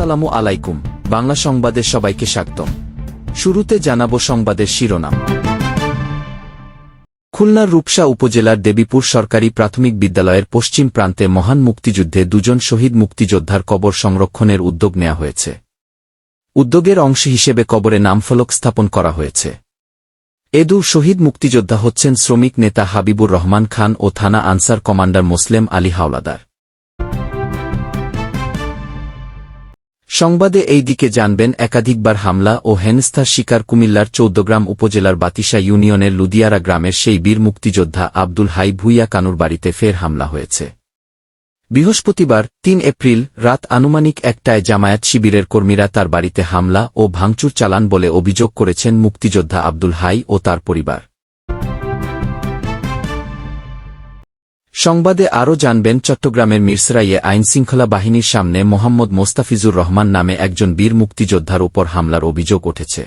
আসসালামু আলাইকুম। বাংলা সংবাদে সবাইকে স্বাগতম। শুরুতে জানাব সংবাদের শিরোনাম। খুলনার রূপসা উপজেলার দেবীপুর সরকারি প্রাথমিক বিদ্যালয়ের পশ্চিম প্রান্তে মহান মুক্তিযুদ্ধে দুজন শহীদ মুক্তিযোদ্ধার কবর সংরক্ষণের উদ্যোগ নেওয়া হয়েছে। উদ্যোগের অংশ হিসেবে কবরে নামফলক স্থাপন করা হয়েছে। এদু শহীদ মুক্তিযোদ্ধা হচ্ছেন শ্রমিক নেতা হাবিবুর রহমান খান ও থানা আনসার কমান্ডার মোসলেম আলী হাওলাদার। সংবাদে এই দিকে জানবেন একাধিকবার হামলা ও হেনস্থার শিকার কুমিল্লার চৌদ্দগ্রাম উপজেলার বাতিশা ইউনিয়নের লুদিয়ারা গ্রামের সেই বীর মুক্তিযোদ্ধা আব্দুল হাই ভুইয়া কানুর বাড়িতে ফের হামলা হয়েছে। বৃহস্পতিবার, তিন এপ্রিল, রাত আনুমানিক একটায় জামায়াত শিবিরের কর্মীরা তার বাড়িতে হামলা ও ভাঙচুর চালান বলে অভিযোগ করেছেন মুক্তিযোদ্ধা আব্দুল হাই ও তার পরিবার। সংবাদে আরও জানবেন চট্টগ্রামের মিরসরাইয়ে আইনশৃঙ্খলা বাহিনীর সামনে মোহাম্মদ মোস্তাফিজুর রহমান নামে একজন বীর মুক্তিযোদ্ধার উপর হামলার অভিযোগ উঠেছে।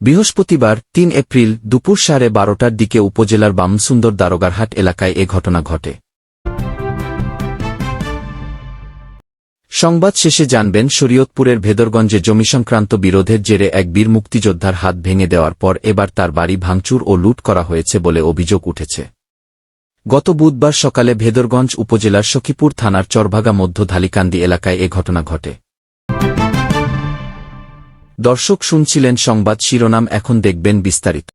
বৃহস্পতিবার, তিন এপ্রিল, দুপুর সাড়ে বারোটার দিকে উপজেলার বামসুন্দর দারোগারহাট এলাকায় এ ঘটনা ঘটে। সংবাদ শেষে জানবেন, শরীয়তপুরের ভেদরগঞ্জে জমি সংক্রান্ত বিরোধের জেরে এক বীর মুক্তিযোদ্ধার হাত ভেঙে দেওয়ার পর এবার তার বাড়ি ভাঙচুর ও লুট করা হয়েছে বলে অভিযোগ উঠেছে। গত বুধবার সকালে ভেদরগঞ্জ উপজেলার সখীপুর থানার চরভাগা মধ্য ধালিকান্দি এলাকায় এ ঘটনা ঘটে। দর্শক শুনছিলেন সংবাদ শিরোনাম, এখন দেখবেন বিস্তারিত।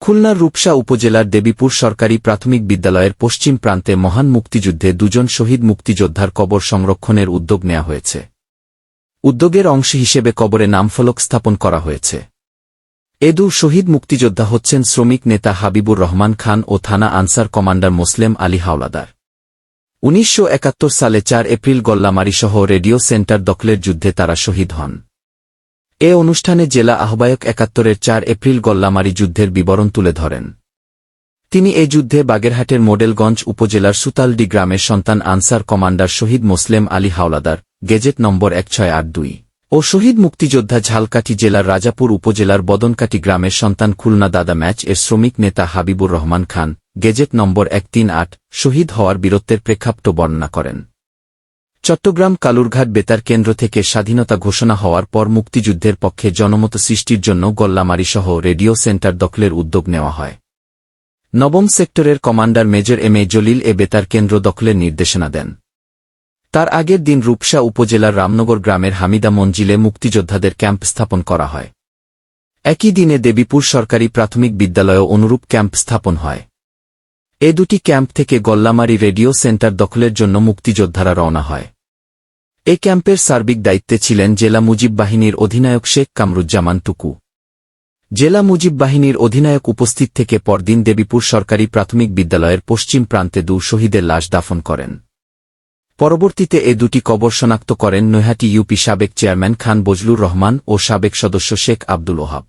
খুলনার রূপসা উপজেলার দেবীপুর সরকারি প্রাথমিক বিদ্যালয়ের পশ্চিম প্রান্তে মহান মুক্তিযুদ্ধে দুজন শহীদ মুক্তিযোদ্ধার কবর সংরক্ষণের উদ্যোগ নেওয়া হয়েছে। উদ্যোগের অংশ হিসেবে কবরে নামফলক স্থাপন করা হয়েছে। এদু শহীদ মুক্তিযোদ্ধা হচ্ছেন শ্রমিক নেতা হাবিবুর রহমান খান ও থানা আনসার কমান্ডার মোসলেম আলী হাওলাদার। উনিশশো একাত্তর সালে চার এপ্রিল গল্লামারিসহ রেডিও সেন্টার দখলের যুদ্ধে তারা শহীদ হন। এ অনুষ্ঠানে জেলা আহ্বায়ক একাত্তরের চার এপ্রিল গল্লামারি যুদ্ধের বিবরণ তুলে ধরেন। তিনি এ যুদ্ধে বাগেরহাটের মোডেলগঞ্জ উপজেলার সুতালডি গ্রামের সন্তান আনসার কমান্ডার শহীদ মোসলেম আলী হাওলাদার, গেজেট নম্বর এক ছয় আট দুই। ও শহীদ মুক্তিযোদ্ধা ঝালকাঠি জেলার রাজাপুর উপজেলার বদনকাটি গ্রামের সন্তান খুলনা দাদা ম্যাচ এর শ্রমিক নেতা হাবিবুর রহমান খান গেজেট নম্বর এক তিন আট শহীদ হওয়ার বীরত্বের প্রেক্ষাপট বর্ণনা করেন। চট্টগ্রাম কালুরঘাট বেতার কেন্দ্র থেকে স্বাধীনতা ঘোষণা হওয়ার পর মুক্তিযুদ্ধের পক্ষে জনমত সৃষ্টির জন্য গল্লামারিসহ রেডিও সেন্টার দখলের উদ্যোগ নেওয়া হয়। নবম সেক্টরের commander major M A Jalil এ বেতার কেন্দ্র দখলের নির্দেশনা দেন। তার আগের দিন রূপসা উপজেলার রামনগর গ্রামের হামিদা মঞ্জিলে মুক্তিযোদ্ধাদের ক্যাম্প স্থাপন করা হয়। একই দিনে দেবীপুর সরকারি প্রাথমিক বিদ্যালয়েও অনুরূপ ক্যাম্প স্থাপন হয়। এ দুটি ক্যাম্প থেকে গল্লামারি রেডিও সেন্টার দখলের জন্য মুক্তিযোদ্ধারা রওনা হয়। এ ক্যাম্পের সার্বিক দায়িত্বে ছিলেন জেলা মুজিব বাহিনীর অধিনায়ক শেখ কামরুজ্জামান টুকু। জেলা মুজিব বাহিনীর অধিনায়ক উপস্থিত থেকে পরদিন দেবীপুর সরকারি প্রাথমিক বিদ্যালয়ের পশ্চিম প্রান্তে দু শহীদের লাশ দাফন করেন। পরবর্তীতে এ দুটি কবর শনাক্ত করেন নৈহাটি ইউপি সাবেক চেয়ারম্যান খান বজলুর রহমান ও সাবেক সদস্য শেখ আব্দুল ওহাব।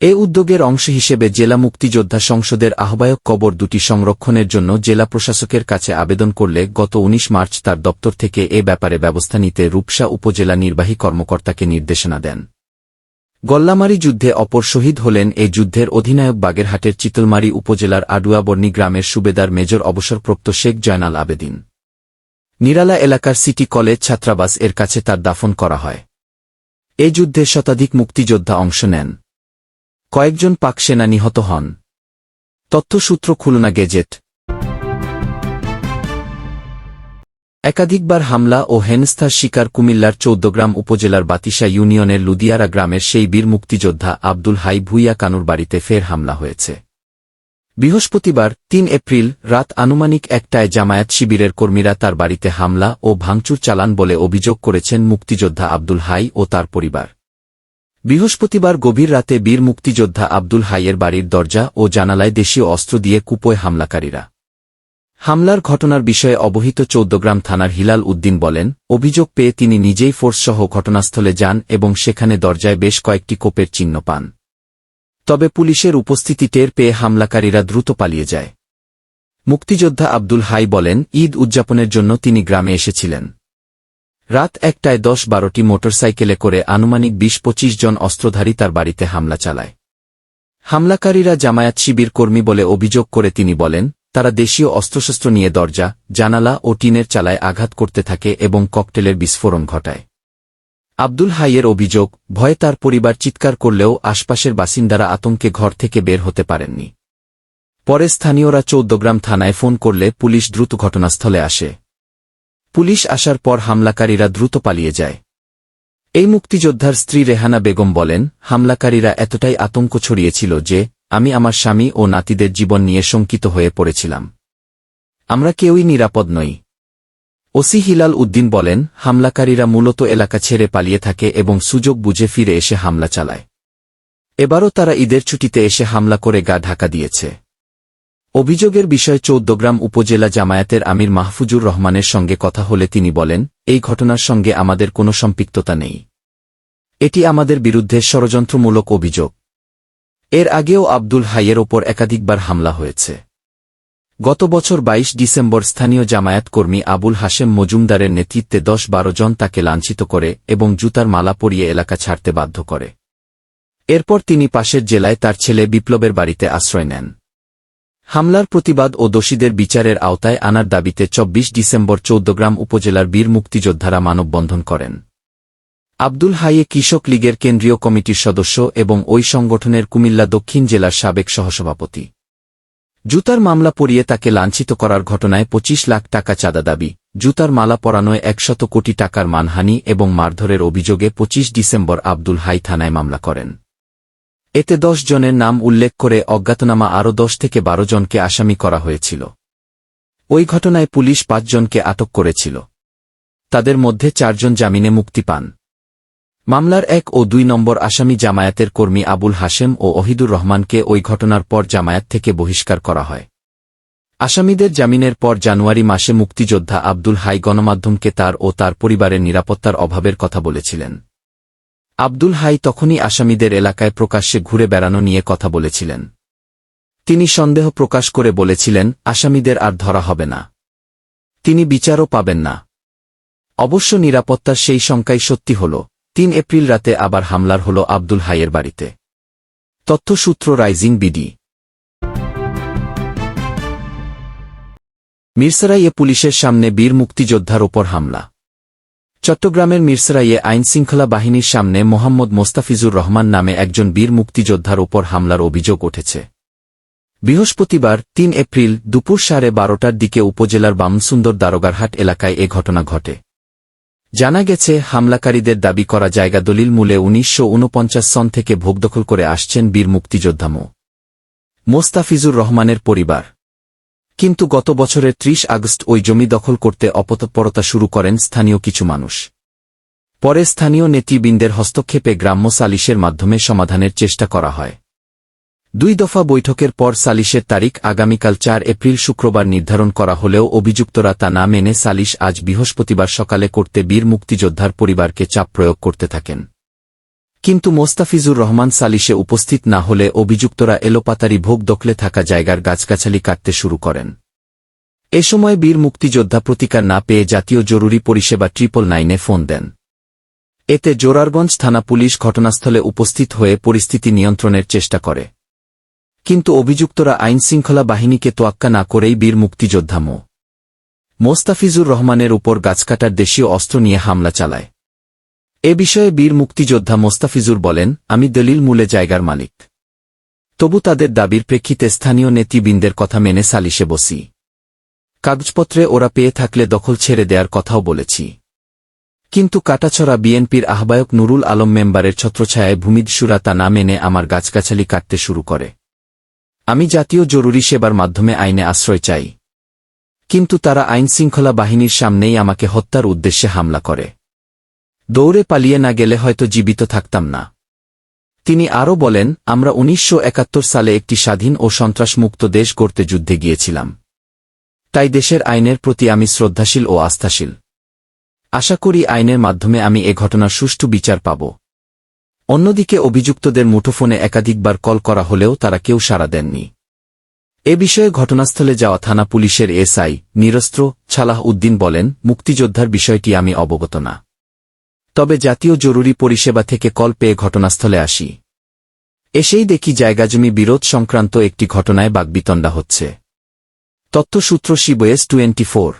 এ উদ্যোগের অংশ হিসেবে জেলা মুক্তিযোদ্ধা সংসদের আহ্বায়ক কবর দুটি সংরক্ষণের জন্য জেলা প্রশাসকের কাছে আবেদন করলে গত ১৯ মার্চ তার দপ্তর থেকে এ ব্যাপারে ব্যবস্থা নিতে রূপসা উপজেলা নির্বাহী কর্মকর্তাকে নির্দেশনা দেন। গল্লামারি যুদ্ধে অপর শহীদ হলেন এই যুদ্ধের অধিনায়ক বাগেরহাটের চিতলমারি উপজেলার আডুয়াবর্ণী গ্রামের সুবেদার মেজর অবসরপ্রাপ্ত শেখ জয়নাল আবেদিন। নিরালা এলাকার সিটি কলেজ ছাত্রাবাস এর কাছে তার দাফন করা হয়। এ যুদ্ধে শতাধিক মুক্তিযোদ্ধা অংশ নেন। কয়েকজন পাক সেনা নিহত হন। তথ্যসূত্র খুলনা গেজেট। একাধিকবার হামলা ও হেনস্থার শিকার কুমিল্লার চৌদ্দগ্রাম উপজেলার বাতিশা ইউনিয়নের লুদিয়ারা গ্রামের সেই বীর মুক্তিযোদ্ধা আব্দুল হাই ভুইয়া কানুর বাড়িতে ফের হামলা হয়েছে। বৃহস্পতিবার, তিন এপ্রিল, রাত আনুমানিক একটায় জামায়াত শিবিরের কর্মীরা তার বাড়িতে হামলা ও ভাঙচুর চালান বলে অভিযোগ করেছেন মুক্তিযোদ্ধা আব্দুল হাই ও তার পরিবার। বৃহস্পতিবার গভীর রাতে বীর মুক্তিযোদ্ধা আব্দুল হাইয়ের বাড়ির দরজা ও জানালায় দেশীয় অস্ত্র দিয়ে কুপোয় হামলাকারীরা। হামলার ঘটনার বিষয়ে অবহিত চৌদ্দগ্রাম থানার হিলাল উদ্দিন বলেন, অভিযোগ পেয়ে তিনি নিজেই ফোর্সসহ ঘটনাস্থলে যান এবং সেখানে দরজায় বেশ কয়েকটি কোপের চিহ্ন পান। তবে পুলিশের উপস্থিতি টের পেয়ে হামলাকারীরা দ্রুত পালিয়ে যায়। মুক্তিযোদ্ধা আব্দুল হাই বলেন, ঈদ উদযাপনের জন্য তিনি গ্রামে এসেছিলেন। রাত একটায় দশ বারোটি মোটরসাইকেলে করে আনুমানিক বিশ পঁচিশ জন অস্ত্রধারী তার বাড়িতে হামলা চালায়। হামলাকারীরা জামায়াত শিবির কর্মী বলে অভিযোগ করে তিনি বলেন, তারা দেশীয় অস্ত্রশস্ত্র নিয়ে দরজা, জানালা ও টিনের চালায় আঘাত করতে থাকে এবং ককটেলের বিস্ফোরণ ঘটায়। আব্দুল হাইয়ের অভিযোগ, ভয়ে তার পরিবার চিৎকার করলেও আশপাশের বাসিন্দারা আতঙ্কে ঘর থেকে বের হতে পারেননি। পরে স্থানীয়রা চৌদ্দগ্রাম থানায় ফোন করলে পুলিশ দ্রুত ঘটনাস্থলে আসে। পুলিশ আসার পর হামলাকারীরা দ্রুত পালিয়ে যায়। এই মুক্তিযোদ্ধার স্ত্রী রেহানা বেগম বলেন, হামলাকারীরা এতটাই আতঙ্ক ছড়িয়েছিল যে, আমি আমার স্বামী ও নাতিদের জীবন নিয়ে শঙ্কিত হয়ে পড়েছিলাম। আমরা কেউই নিরাপদ নই। ওসি হিলাল উদ্দিন বলেন, হামলাকারীরা মূলত এলাকা ছেড়ে পালিয়ে থাকে এবং সুযোগ বুঝে ফিরে এসে হামলা চালায়। এবারও তারা ঈদের ছুটিতে এসে হামলা করে গা ঢাকা দিয়েছে। অভিযোগের বিষয়ে চৌদ্দগ্রাম উপজেলা জামায়াতের আমির মাহফুজুর রহমানের সঙ্গে কথা হলে তিনি বলেন, এই ঘটনার সঙ্গে আমাদের কোনো সম্পৃক্ততা নেই। এটি আমাদের বিরুদ্ধে ষড়যন্ত্রমূলক অভিযোগ। এর আগেও আব্দুল হাইয়ের ওপর একাধিকবার হামলা হয়েছে। গত বছর ২২ ডিসেম্বর স্থানীয় জামায়াত কর্মী আবুল হাশেম মজুমদারের নেতৃত্বে দশ বারো জন তাকে লাঞ্ছিত করে এবং জুতার মালা পরিয়ে এলাকা ছাড়তে বাধ্য করে। এরপর তিনি পাশের জেলায় তার ছেলে বিপ্লবের বাড়িতে আশ্রয় নেন। হামলার প্রতিবাদ ও দোষীদের বিচারের আওতায় আনার দাবিতে ২৪ ডিসেম্বর চৌদ্দগ্রাম উপজেলার বীর মুক্তিযোদ্ধারা মানববন্ধন করেন। আব্দুল হাইয়ে কৃষক লীগের কেন্দ্রীয় কমিটির সদস্য এবং ওই সংগঠনের কুমিল্লা দক্ষিণ জেলার সাবেক সহসভাপতি। জুতার মামলা পরিয়ে তাকে লাঞ্ছিত করার ঘটনায় ২৫ লাখ টাকা চাঁদা দাবি। জুতার মালা পরানোয় একশত কোটি টাকার মানহানি এবং মারধরের অভিযোগে ২৫ ডিসেম্বর আব্দুল হাই থানায় মামলা করেন। এতে দশ জনের নাম উল্লেখ করে অজ্ঞাতনামা আরও দশ থেকে বারো জনকে আসামি করা হয়েছিল। ওই ঘটনায় পুলিশ পাঁচজনকে আটক করেছিল। তাদের মধ্যে চারজন জামিনে মুক্তি পান। মামলার এক ও দুই নম্বর আসামি জামায়াতের কর্মী আবুল হাশেম ও অহিদুর রহমানকে ওই ঘটনার পর জামায়াত থেকে বহিষ্কার করা হয়। আসামিদের জামিনের পর জানুয়ারি মাসে মুক্তিযোদ্ধা আব্দুল হাই গণমাধ্যমকে তার ও তার পরিবারের নিরাপত্তার অভাবের কথা বলেছিলেন। আব্দুল হাই তখনই আসামিদের এলাকায় প্রকাশ্যে ঘুরে বেড়ানো নিয়ে কথা বলেছিলেন। তিনি সন্দেহ প্রকাশ করে বলেছিলেন, আসামিদের আর ধরা হবে না। তিনি বিচারও পাবেন না। অবশ্য নিরাপত্তার সেই শঙ্কাই সত্যি হল। তিন এপ্রিল রাতে আবার হামলার হল আব্দুল হাইয়ের বাড়িতে। তথ্যসূত্র রাইজিং বিডি। মিরসরাইয়ে পুলিশের সামনে বীর মুক্তিযোদ্ধার ওপর হামলা। চট্টগ্রামের মিরসরাইয়ে আইনশৃঙ্খলা বাহিনীর সামনে মোহাম্মদ মোস্তাফিজুর রহমান নামে একজন বীর মুক্তিযোদ্ধার ওপর হামলার অভিযোগ উঠেছে। বৃহস্পতিবার, তিন এপ্রিল দুপুর সাড়ে বারোটার দিকে উপজেলার বামসুন্দর দারোগারহাট এলাকায় এ ঘটনা ঘটে। জানা গেছে, হামলাকারীদের দাবি করা জায়গা দলিল মূলে উনিশশো ঊনপঞ্চাশ সন থেকে ভোগদখল করে আসছেন বীর মুক্তিযোদ্ধা মোস্তাফিজুর রহমানের পরিবার। কিন্তু গত বছরের ৩০ আগস্ট ওই জমি দখল করতে অপতৎপরতা শুরু করেন স্থানীয় কিছু মানুষ। পরে স্থানীয় নেতৃবৃন্দের হস্তক্ষেপে গ্রাম্য সালিশের মাধ্যমে সমাধানের চেষ্টা করা হয়। দুই দফা বৈঠকের পর সালিশের তারিখ আগামীকাল চার এপ্রিল শুক্রবার নির্ধারণ করা হলেও অভিযুক্তরা তা না মেনে সালিশ আজ বৃহস্পতিবার সকালে করতে বীর মুক্তিযোদ্ধার পরিবারকে চাপ প্রয়োগ করতে থাকেন। কিন্তু মোস্তাফিজুর রহমান সালিশে উপস্থিত না হলে অভিযুক্তরা এলোপাতারি ভোগ দখলে থাকা জায়গার গাছগাছালি কাটতে শুরু করেন। এ সময় বীর মুক্তিযোদ্ধা প্রতিকার না পেয়ে জাতীয় জরুরি পরিষেবা ট্রিপল নাইনে ফোন দেন। এতে জোরারগঞ্জ থানা পুলিশ ঘটনাস্থলে উপস্থিত হয়ে পরিস্থিতি নিয়ন্ত্রণের চেষ্টা করে। কিন্তু অভিযুক্তরা আইনশৃঙ্খলা বাহিনীকে তোয়াক্কা না করেই বীর মুক্তিযোদ্ধা মো. মোস্তাফিজুর রহমানের উপর গাছকাটার দেশীয় অস্ত্র নিয়ে হামলা চালায়। এ বিষয়ে বীর মুক্তিযোদ্ধা মোস্তাফিজুর বলেন, আমি দলিল মূলে জায়গার মালিক। তবু তাদের দাবির প্রেক্ষিতে স্থানীয় নেতৃবৃন্দের কথা মেনে সালিশে বসি। কাগজপত্রে ওরা পেয়ে থাকলে দখল ছেড়ে দেওয়ার কথাও বলেছি। কিন্তু কাটাছড়া বিএনপির আহ্বায়ক নুরুল আলম মেম্বারের ছত্রছায়ায় ভূমিদসুরা তা না মেনে আমার গাছগাছালি কাটতে শুরু করে। আমি জাতীয় জরুরি সেবার মাধ্যমে আইনে আশ্রয় চাই। কিন্তু তারা আইন আইনশৃঙ্খলা বাহিনীর সামনেই আমাকে হত্যার উদ্দেশ্যে হামলা করে। দৌড়ে পালিয়ে না গেলে হয়তো জীবিত থাকতাম না। তিনি আরও বলেন, আমরা উনিশশো একাত্তর সালে একটি স্বাধীন ও সন্ত্রাসমুক্ত দেশ গড়তে যুদ্ধে গিয়েছিলাম। তাই দেশের আইনের প্রতি আমি শ্রদ্ধাশীল ও আস্থাশীল। আশা করি আইনের মাধ্যমে আমি এ ঘটনার সুষ্ঠু বিচার পাব। অন্যদিকে অভিযুক্তদের মুঠোফোনে একাধিকবার কল করা হলেও তারা কেউ সাড়া দেননি। এ বিষয়ে ঘটনাস্থলে যাওয়া থানা পুলিশের এসআই নিরস্ত্র ছালাহ উদ্দিন বলেন, মুক্তিযোদ্ধার বিষয়টি আমি অবগত না। তবে জাতীয় জরুরি পরিষেবা থেকে কল পেয়ে ঘটনাস্থলে আসি। এসেই দেখি জায়গাজমি বিরোধ সংক্রান্ত একটি ঘটনায় বাগবিতণ্ডা হচ্ছে। তথ্যসূত্র শিবয়েস টোয়েন্টি ফোর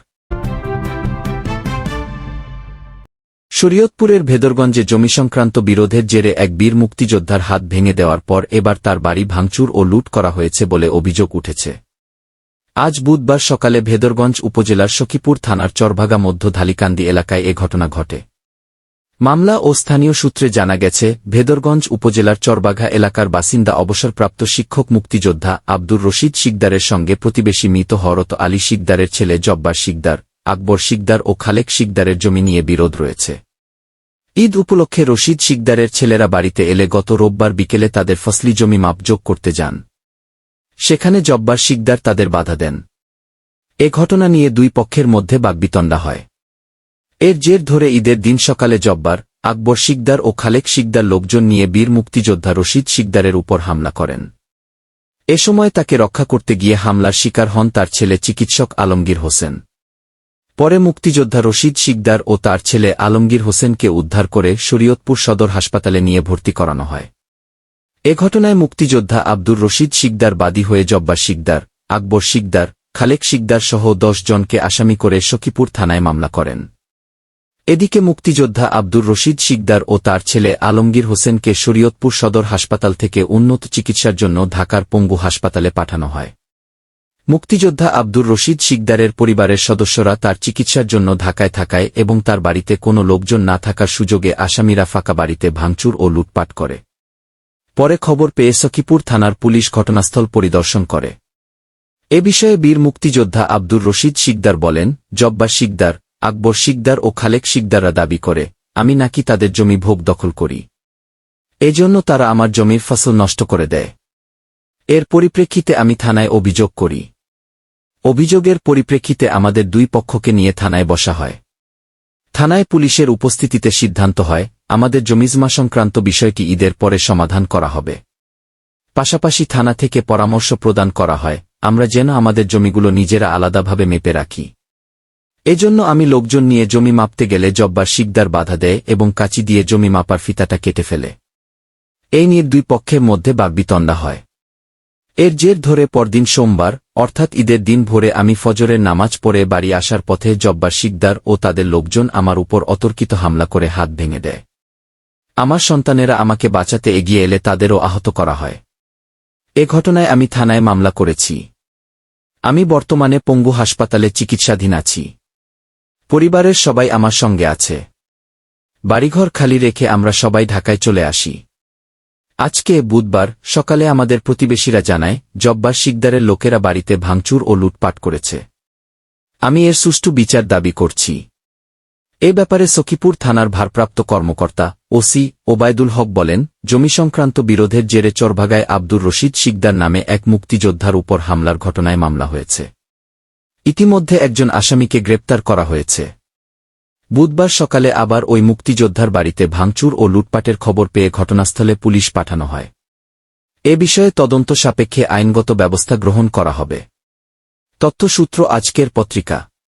শরীয়তপুরের ভেদরগঞ্জে জমি সংক্রান্ত বিরোধের জেরে এক বীর মুক্তিযোদ্ধার হাত ভেঙে দেওয়ার পর এবার তার বাড়ি ভাঙচুর ও লুট করা হয়েছে বলে অভিযোগ উঠেছে। আজ বুধবার সকালে ভেদরগঞ্জ উপজেলার সখীপুর থানার চরভাগা মধ্য ধালিকান্দি এলাকায় এ ঘটনা ঘটে। মামলা ও স্থানীয় সূত্রে জানা গেছে, ভেদরগঞ্জ উপজেলার চরবাঘা এলাকার বাসিন্দা অবসরপ্রাপ্ত শিক্ষক মুক্তিযোদ্ধা আব্দুর রশিদ শিকদারের সঙ্গে প্রতিবেশী মৃত হরত আলী শিকদারের ছেলে জব্বার শিকদার। আকবর শিকদার ও খালেক শিকদারের জমি নিয়ে বিরোধ রয়েছে। ঈদ উপলক্ষে রশিদ শিকদারের ছেলেরা বাড়িতে এলে গত রোববার বিকেলে তাদের ফসলি জমি মাপযোগ করতে যান। সেখানে জব্বার শিকদার তাদের বাধা দেন। এ ঘটনা নিয়ে দুই পক্ষের মধ্যে বাগবিতণ্ডা হয়। এর জের ধরে ঈদের দিন সকালে জব্বার, আকবর শিকদার ও খালেক শিকদার লোকজন নিয়ে বীর মুক্তিযোদ্ধা রশিদ শিকদারের উপর হামলা করেন। এ সময় তাকে রক্ষা করতে গিয়ে হামলার শিকার হন তার ছেলে চিকিৎসক আলমগীর হোসেন। পরে মুক্তিযোদ্ধা রশিদ শিকদার ও তার ছেলে আলমগীর হোসেনকে উদ্ধার করে শরীয়তপুর সদর হাসপাতালে নিয়ে ভর্তি করানো হয়। এ ঘটনায় মুক্তিযোদ্ধা আব্দুর রশিদ শিকদার বাদী হয়ে জব্বার শিকদার, আকবর শিকদার, খালেক শিকদার সহ দশ জনকে আসামি করে সখীপুর থানায় মামলা করেন। এদিকে মুক্তিযোদ্ধা আব্দুর রশিদ শিকদার ও তার ছেলে আলমগীর হোসেনকে শরীয়তপুর সদর হাসপাতাল থেকে উন্নত চিকিৎসার জন্য ঢাকার পঙ্গু হাসপাতালে পাঠানো হয়। মুক্তিযোদ্ধা আব্দুর রশিদ শিকদারের পরিবারের সদস্যরা তার চিকিৎসার জন্য ঢাকায় থাকায় এবং তার বাড়িতে কোনো লোকজন না থাকার সুযোগে আসামিরা ফাঁকা বাড়িতে ভাঙচুর ও লুটপাট করে। পরে খবর পেয়ে সখীপুর থানার পুলিশ ঘটনাস্থল পরিদর্শন করে। এ বিষয়ে বীর মুক্তিযোদ্ধা আব্দুর রশিদ শিকদার বলেন, জব্বার শিকদার, আকবর শিকদার ও খালেক শিকদাররা দাবি করে, আমি নাকি তাদের জমি ভোগ দখল করি। এজন্য তারা আমার জমির ফসল নষ্ট করে দেয়। এর পরিপ্রেক্ষিতে আমি থানায় অভিযোগ করি। অভিযোগের পরিপ্রেক্ষিতে আমাদের দুই পক্ষকে নিয়ে থানায় বসা হয়। থানায় পুলিশের উপস্থিতিতে সিদ্ধান্ত হয়, আমাদের জমিজমা সংক্রান্ত বিষয়টি ঈদের পরে সমাধান করা হবে। পাশাপাশি থানা থেকে পরামর্শ প্রদান করা হয়, আমরা যেন আমাদের জমিগুলো নিজেরা আলাদাভাবে মেপে রাখি। এজন্য আমি লোকজন নিয়ে জমি মাপতে গেলে জব্বার শিকদার বাধা দেয় এবং কাচি দিয়ে জমি মাপার ফিতাটা কেটে ফেলে। এই নিয়ে দুই পক্ষের মধ্যে বাগবিতণ্ডা হয়। এর জের ধরে পরদিন সোমবার, অর্থাৎ ঈদের দিন ভোরে আমি ফজরের নামাজ পড়ে বাড়ি আসার পথে জব্বার শিকদার ও তাদের লোকজন আমার উপর অতর্কিত হামলা করে হাত ভেঙে দেয়। আমার সন্তানেরা আমাকে বাঁচাতে এগিয়ে এলে তাদেরও আহত করা হয়। এ ঘটনায় আমি থানায় মামলা করেছি। আমি বর্তমানে পঙ্গু হাসপাতালে চিকিৎসাধীন আছি। পরিবারের সবাই আমার সঙ্গে আছে। বাড়িঘর খালি রেখে আমরা সবাই ঢাকায় চলে আসি। আজকে বুধবার সকালে আমাদের প্রতিবেশীরা জানায়, জব্বার শিকদারের লোকেরা বাড়িতে ভাঙচুর ও লুটপাট করেছে। আমি এর সুষ্ঠু বিচার দাবি করছি। এ ব্যাপারে সখীপুর থানার ভারপ্রাপ্ত কর্মকর্তা ওসি ওবায়দুল হক বলেন জমি সংক্রান্ত বিরোধের জেরে চরভাগায় আব্দুর রশিদ শিকদার নামে এক মুক্তিযোদ্ধার উপর হামলার ঘটনায় মামলা হয়েছে। ইতিমধ্যে একজন আসামিকে গ্রেপ্তার করা হয়েছে। বুধবার সকালে আবার ওই মুক্তিযোদ্ধার বাড়িতে ভাঙচুর ও লুটপাটের খবর পেয়ে ঘটনাস্থলে পুলিশ পাঠানো হয়। এ বিষয়ে তদন্ত সাপেক্ষে আইনগত ব্যবস্থা গ্রহণ করা হবে। তথ্যসূত্র আজকের পত্রিকা।